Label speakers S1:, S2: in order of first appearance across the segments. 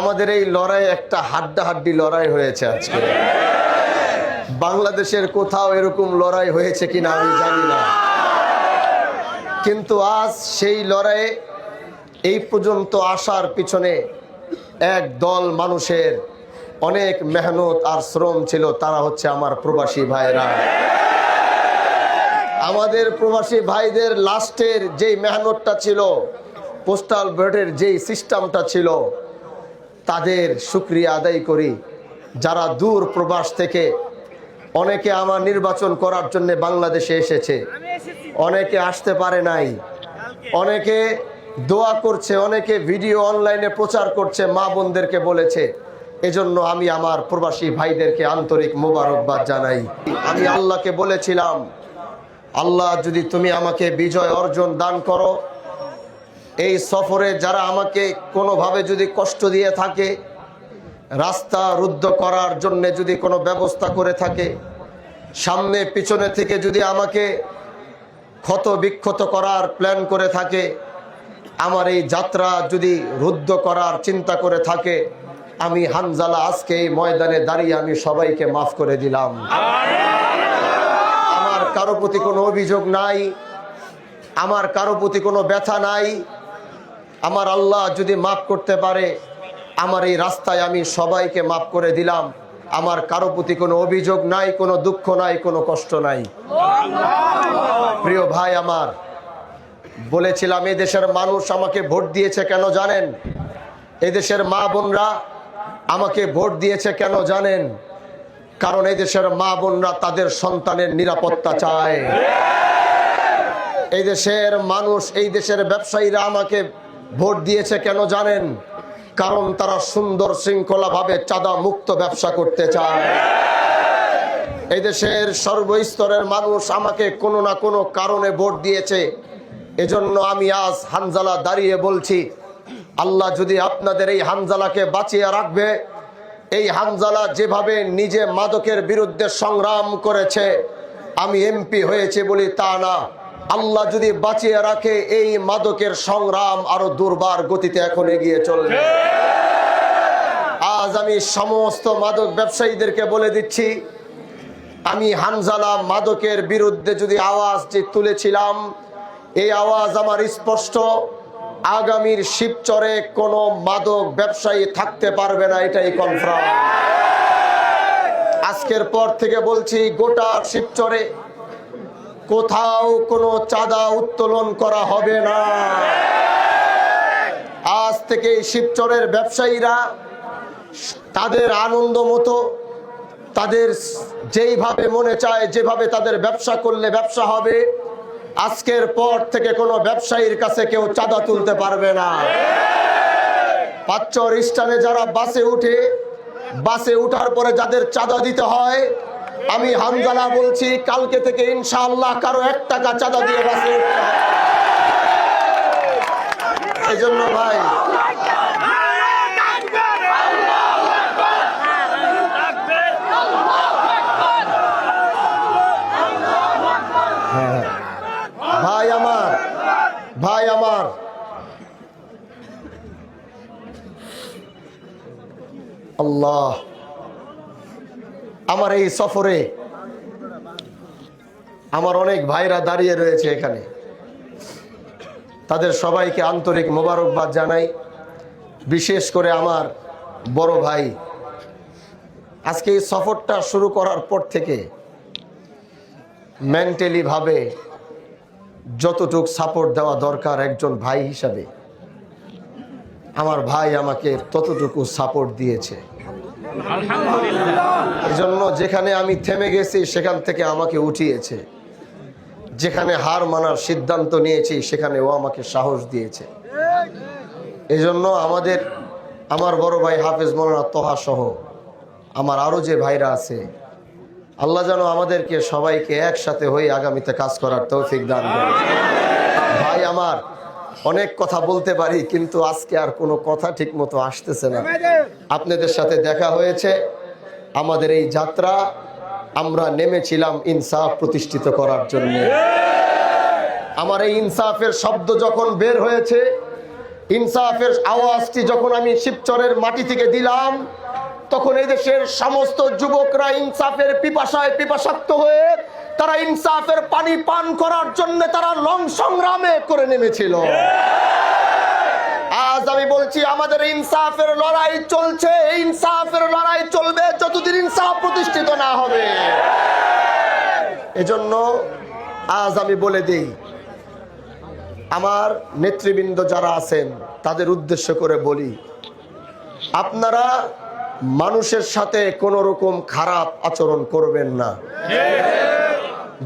S1: আমাদের এই লড়াই একটা হাড্ডাহাড্ডি লড়াই হয়েছে আজকে। বাংলাদেশের কোথাও এরকম লড়াই হয়েছে কিনা আমি জানি না। কিন্তু আজ সেই লড়াইয়ে এই পর্যন্ত আসার পিছনে এক দল মানুষের অনেক মেহনত আর শ্রম ছিল, তারা হচ্ছে আমার প্রবাসী ভাইরা আমাদের প্রবাসী ভাইদের লাস্টের যেই মেহনতটা ছিল, পোস্টাল ব্যালটের যেই সিস্টেমটা ছিল তাদের সুক্রিয়া আদায় করি। যারা দূর প্রবাস থেকে অনেকে আমার নির্বাচন করার জন্য বাংলাদেশে এসেছে, অনেকে আসতে পারে নাই, অনেকে দোয়া করছে, অনেকে ভিডিও অনলাইনে প্রচার করছে, মা বোনদেরকে বলেছে। এজন্য আমি আমার প্রবাসী ভাইদেরকে আন্তরিক মোবারকবাদ জানাই। আমি আল্লাহকে বলেছিলাম, আল্লাহ যদি তুমি আমাকে বিজয় অর্জন দান করো সফরে যারা আমাকে কোনোভাবে যদি কষ্ট দিয়ে থাকে, রাস্তা রুদ্ধ করার জন্য যদি কোনো ব্যবস্থা করে থাকে, সামনে পিছনে থেকে যদি আমাকে ক্ষত বিক্ষত করার প্ল্যান করে থাকে, আমার এই যাত্রা যদি রুদ্ধ করার চিন্তা করে থাকে, আমি হানজালা আজকে এই ময়দানে দাঁড়িয়ে আমি সবাইকে মাফ করে দিলাম। আমার কারও প্রতি কোনো অভিযোগ নাই, আমার কারও প্রতি কোনো ব্যথা নাই আমার আল্লাহ যদি মাফ করতে পারে, আমার এই রাস্তায় আমি সবাইকে মাফ করে দিলাম। আমার কারও প্রতি কোনো অভিযোগ নাই, কোনো দুঃখ নাই, কোনো কষ্ট নাই। প্রিয় ভাই আমার, বলেছিলাম এই দেশের মানুষ আমাকে ভোট দিয়েছে কেন জানেন? এই দেশের মা বোনরা আমাকে ভোট দিয়েছে কেন জানেন? কারণ এই দেশের মা বোনরা তাদের সন্তানের নিরাপত্তা চায়। এই দেশের মানুষ, এই দেশের ব্যবসায়ীরা আমাকে ভোট দিয়েছে কেন জানেন? কারণ তারা সুন্দর শৃঙ্খলা ভাবে চাঁদা মুক্ত ব্যবসা করতে চায়। এই দেশের সর্বস্তরের মানুষ আমাকে কোনো না কোনো কারণে ভোট দিয়েছে। এজন্য আমি আজ হানজালা দাঁড়িয়ে বলছি, আল্লাহ যদি আপনাদের এই হানজালাকে বাঁচিয়ে রাখবে, এই হানজালা যেভাবে নিজে মাদকের বিরুদ্ধে সংগ্রাম করেছে, আমি এমপি হয়েছে বলি তা না। আল্লাহ যদি বাঁচিয়ে রাখে, এই মাদকের সংগ্রাম আরও দুর্বার গতিতে এখন এগিয়ে চলবে। আজ আমি সমস্ত মাদক ব্যবসায়ীদেরকে বলে দিচ্ছি, আমি হানজালা মাদকের বিরুদ্ধে যদি আওয়াজ যে তুলেছিলাম, এই আওয়াজ আমার স্পষ্ট। আগামীর শিবচরে কোনো মাদক ব্যবসায়ী থাকতে পারবে না, এটাই কনফার্ম আজকের পর থেকে বলছি, গোটা শিবচরে কোথাও কোনো চাঁদা উত্তোলন করা হবে না। আজ থেকে শিবচরের ব্যবসায়ীরা তাদের আনন্দ মতো তাদের যেইভাবে মনে চায়, যেভাবে তাদের ব্যবসা করলে ব্যবসা হবে, আজকের পর থেকে কোনো ব্যবসায়ীর কাছে কেউ চাঁদা তুলতে পারবে না। পাঁচচর স্টানে যারা বাসে উঠে, বাসে উঠার পরে যাদের চাঁদা দিতে হয় আমি হামজালা বলছি, কালকে থেকে ইনশাআল্লাহ কারও এক টাকা চাঁদা দিয়ে বাসে এই জন্য ভাই ভাই আমার ভাই আমার। আল্লাহ। আমার এই সফরে আমার অনেক ভাইরা দাঁড়িয়ে রয়েছে এখানে। তাদের সবাইকে আন্তরিক মোবারকবাদ জানাই। বিশেষ করে আমার বড় ভাই। আজকে এই সফরটা শুরু করার পর থেকে মেন্টালি ভাবে যতটুক সাপোর্ট দেওয়া দরকার একজন ভাই হিসাবে, আমার ভাই আমাকে ততটুকু সাপোর্ট দিয়েছে। এজন্য যেখানে আমি থেমে গেছি, সেখান থেকে আমাকে উঠিয়েছে। যেখানে হার মানার সিদ্ধান্ত নিয়েছি, সেখানে ও আমাকে সাহস দিয়েছে। এজন্য আমাদের, আমার বড় ভাই হাফেজ মৌলানা তোহা সহ আমার আরও যে ভাইরা আছে, আল্লাহ যেন আমাদেরকে সবাইকে একসাথে হয়ে আগামীতে কাজ করার তৌফিক দান ভাই আমার অনেক কথা বলতে পারি, কিন্তু আজকে আর কোনো কথা ঠিক মতো আসতেছে না। আপনাদের সাথে দেখা হয়েছে, আমাদের এই যাত্রা আমরা নেমেছিলাম ইনসাফ প্রতিষ্ঠিত করার জন্য। আমার এই ইনসাফের শব্দ যখন বের হয়েছে ইনসাফের আওয়াজটি যখন আমি শিবচরের মাটি থেকে দিলাম, তখন দেশের সমস্ত যুবকরা ইনসাফের পিপাসায় পিপাসাক্ত হয়ে তারা ইনসাফের পানি পান করার জন্য তারা লং সংগ্রামে করে নেমেছিল। আজ আমি বলছি, আমাদের ইনসাফের লড়াই চলছে ইনসাফের লড়াই চলবে যতদিন ইনসাফ প্রতিষ্ঠিত না হবে। এজন্য আজ আমি বলে দিই আমার নেতৃবৃন্দ যারা আছেন, তাদের উদ্দেশ্য করে বলি, আপনারা মানুষের সাথে কোনো রকম খারাপ আচরণ করবেন না।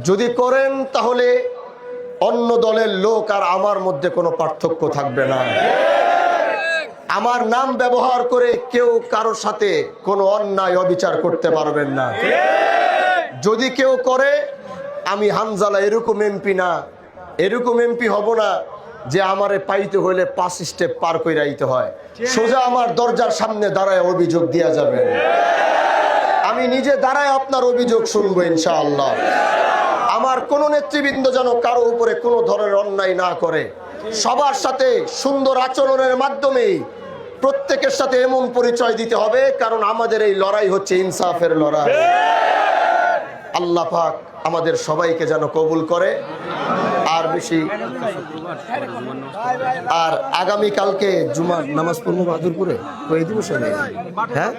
S1: যদি করেন, তাহলে অন্য দলের লোক আর আমার মধ্যে কোনো পার্থক্য থাকবে না। আমার নাম ব্যবহার করে কেউ কারোর সাথে কোনো অন্যায়, অবিচার করতে পারবেন না। যদি কেউ করে, আমি হানজালা এরকম এমপি না। এরকম এমপি হব না যে আমারে পাইতে হইলে পাঁচ স্টেপ পার করে আইতে হয়। সোজা আমার দরজার সামনে দাঁড়ায় অভিযোগ দেওয়া যাবে। আমি নিজে দাঁড়ায় আপনার অভিযোগ শুনব ইনশাআল্লাহ। আমার কোন নেতৃবৃন্দ যেন কারও উপরে কোনো ধরনের অন্যায় না করে। সবার সাথে সুন্দর আচরণের মাধ্যমেই প্রত্যেকের সাথে এমন পরিচয় দিতে হবে, কারণ আমাদের এই লড়াই হচ্ছে ইনসাফের লড়াই। আল্লাহ পাক আমাদের সবাইকে যেন কবুল করে। আর বেশি। আর আগামী কালকে জুমার নামাজ পড়ব বাহাদুরপুরে? কই দিবস হ্যাঁ?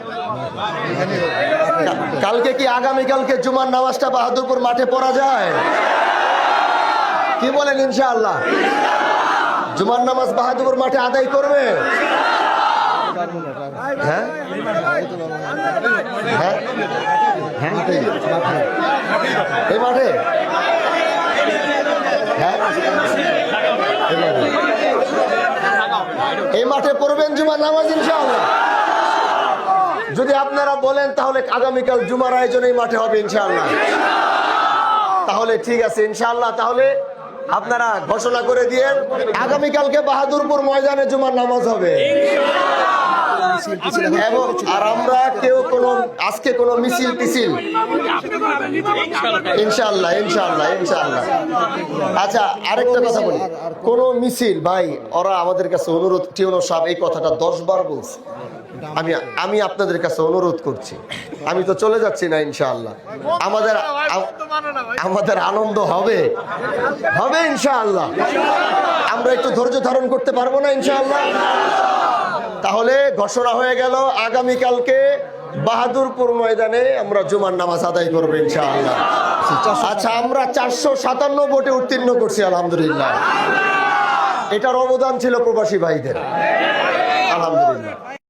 S1: কালকে কি আগামী কালকে জুমার নামাজটা বাহাদুরপুর মাঠে পড়া যায়? কি বলেন ইনশাআল্লাহ? জুমার নামাজ বাহাদুরপুর মাঠে আদায় করবে? হ্যাঁ? হ্যাঁ? হ্যাঁ? এই মাঠে? হ্যাঁ? এই মাঠে। পড়বেন জুমার নামাজ ইনশাআল্লাহ। যদি আপনারা বলেন তাহলে আগামীকাল জুমার আয়োজন এই মাঠে হবে ইনশাআল্লাহ। তাহলে ঠিক আছে ইনশাআল্লাহ, তাহলে আপনারা ঘোষণা করে দিয়ে আগামীকালকে বাহাদুরপুর ময়দানে জুমার নামাজ হবে। আর আমরা কেউ কোনো, আজকে কোনো মিছিল, টিছিল। ইনশাআল্লাহ ইনশাআল্লাহ ইনশাআল্লাহ। আচ্ছা আরেকটা কথা বলি। কোন মিছিল, ভাই, ওরা আমাদের কাছে অনুরোধ, টিউনো সাহেব এই কথাটা দশ বার বলছে। আমি আমি আপনাদের কাছে অনুরোধ করছি। আমি তো চলে যাচ্ছি না, ইনশাআল্লাহ। আমাদের আমাদের আনন্দ হবে। হবে, ইনশাআল্লাহ। আমরা একটু ধৈর্য ধারণ করতে পারব না, ইনশাআল্লাহ? তাহলে ঘোষণা হয়ে গেল, আগামীকালকে বাহাদুরপুর ময়দানে আমরা জুমার নামাজ আদায় করব ইনশাআল্লাহ। আচ্ছা আমরা চারশো সাতান্ন ভোটে উত্তীর্ণ করছি, আলহামদুলিল্লাহ। এটার অবদান ছিল প্রবাসী ভাইদের। আলহামদুলিল্লাহ।